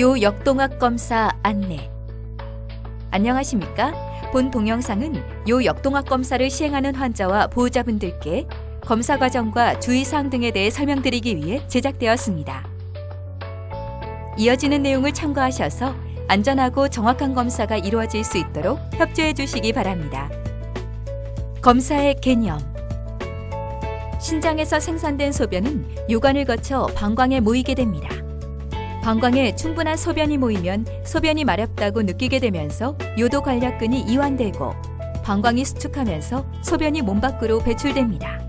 요 역동학 검사 안내. 안녕하십니까? 본 동영상은 요 역동학 검사를 시행하는 환자와 보호자분들께 검사 과정과 주의사항 등에 대해 설명드리기 위해 제작되었습니다. 이어지는 내용을 참고하셔서 안전하고 정확한 검사가 이루어질 수 있도록 협조해 주시기 바랍니다. 검사의 개념. 신장에서 생산된 소변은 요관을 거쳐 방광에 모이게 됩니다. 방광에 충분한 소변이 모이면 소변이 마렵다고 느끼게 되면서 요도 관략근이 이완되고 방광이 수축하면서 소변이 몸 밖으로 배출됩니다.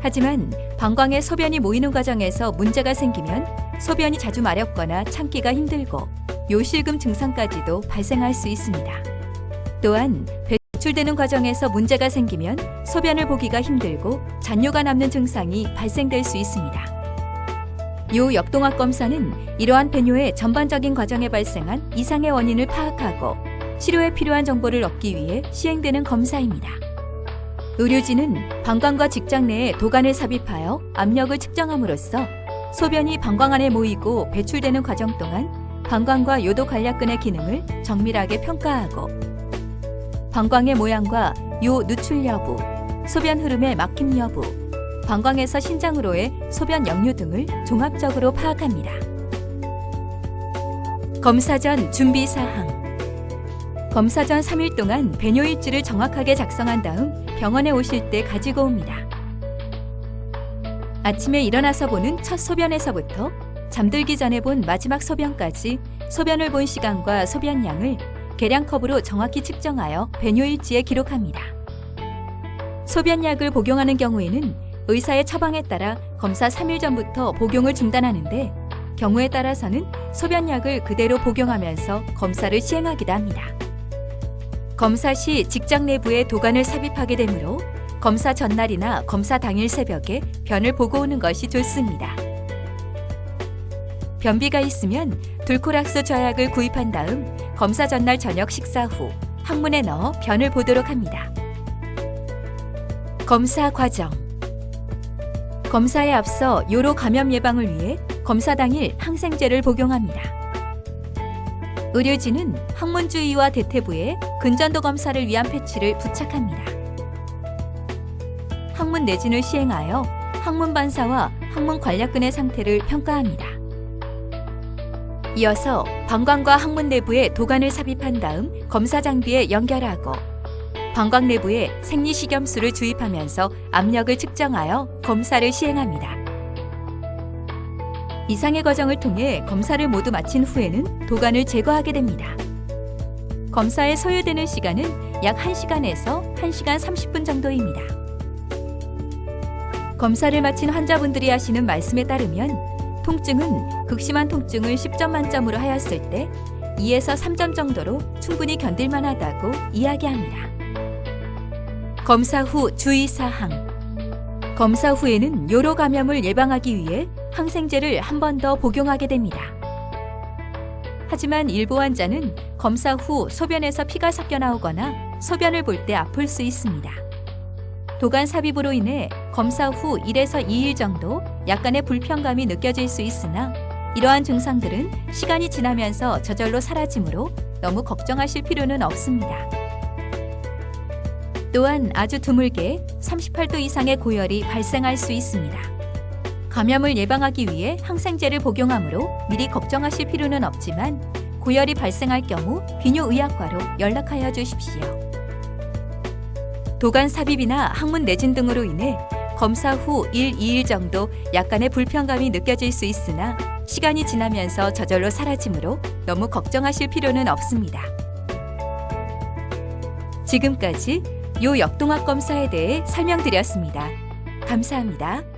하지만 방광에 소변이 모이는 과정에서 문제가 생기면 소변이 자주 마렵거나 참기가 힘들고 요실금 증상까지도 발생할 수 있습니다. 또한 배출되는 과정에서 문제가 생기면 소변을 보기가 힘들고 잔뇨가 남는 증상이 발생될 수 있습니다. 요 역동학 검사는 이러한 배뇨의 전반적인 과정에 발생한 이상의 원인을 파악하고 치료에 필요한 정보를 얻기 위해 시행되는 검사입니다. 의료진은 방광과 직장 내에 도관을 삽입하여 압력을 측정함으로써 소변이 방광 안에 모이고 배출되는 과정 동안 방광과 요도 관략근의 기능을 정밀하게 평가하고 방광의 모양과 요 누출 여부, 소변 흐름의 막힘 여부, 방광에서 신장으로의 소변 역류 등을 종합적으로 파악합니다. 검사 전 준비 사항. 검사 전 3일 동안 배뇨 일지를 정확하게 작성한 다음 병원에 오실 때 가지고 옵니다. 아침에 일어나서 보는 첫 소변에서부터 잠들기 전에 본 마지막 소변까지 소변을 본 시간과 소변량을 계량컵으로 정확히 측정하여 배뇨 일지에 기록합니다. 소변약을 복용하는 경우에는 의사의 처방에 따라 검사 3일 전부터 복용을 중단하는데 경우에 따라서는 소변약을 그대로 복용하면서 검사를 시행하기도 합니다. 검사 시 직장 내부에 도관을 삽입하게 되므로 검사 전날이나 검사 당일 새벽에 변을 보고 오는 것이 좋습니다. 변비가 있으면 둘코락스 저약을 구입한 다음 검사 전날 저녁 식사 후 항문에 넣어 변을 보도록 합니다. 검사 과정 검사에 앞서 요로 감염 예방을 위해 검사 당일 항생제를 복용합니다. 의료진은 항문 주위와 대퇴부에 근전도 검사를 위한 패치를 부착합니다. 항문 내진을 시행하여 항문 반사와 항문 관략근의 상태를 평가합니다. 이어서 방광과 항문 내부에 도관을 삽입한 다음 검사 장비에 연결하고 방광 내부에 생리식염수를 주입하면서 압력을 측정하여 검사를 시행합니다. 이상의 과정을 통해 검사를 모두 마친 후에는 도관을 제거하게 됩니다. 검사에 소요되는 시간은 약 1시간에서 1시간 30분 정도입니다. 검사를 마친 환자분들이 하시는 말씀에 따르면 통증은 극심한 통증을 10점 만점으로 하였을 때 2에서 3점 정도로 충분히 견딜 만 하다고 이야기합니다. 검사 후 주의사항 검사 후에는 요로 감염을 예방하기 위해 항생제를 한 번 더 복용하게 됩니다. 하지만 일부 환자는 검사 후 소변에서 피가 섞여 나오거나 소변을 볼 때 아플 수 있습니다. 도관 삽입으로 인해 검사 후 1에서 2일 정도 약간의 불편감이 느껴질 수 있으나 이러한 증상들은 시간이 지나면서 저절로 사라지므로 너무 걱정하실 필요는 없습니다. 또한 아주 드물게 38도 이상의 고열이 발생할 수 있습니다. 감염을 예방하기 위해 항생제를 복용하므로 미리 걱정하실 필요는 없지만 고열이 발생할 경우 비뇨의학과로 연락하여 주십시오. 도관 삽입이나 항문 내진 등으로 인해 검사 후 1, 2일 정도 약간의 불편감이 느껴질 수 있으나 시간이 지나면서 저절로 사라지므로 너무 걱정하실 필요는 없습니다. 지금까지 요 역동학 검사에 대해 설명드렸습니다. 감사합니다.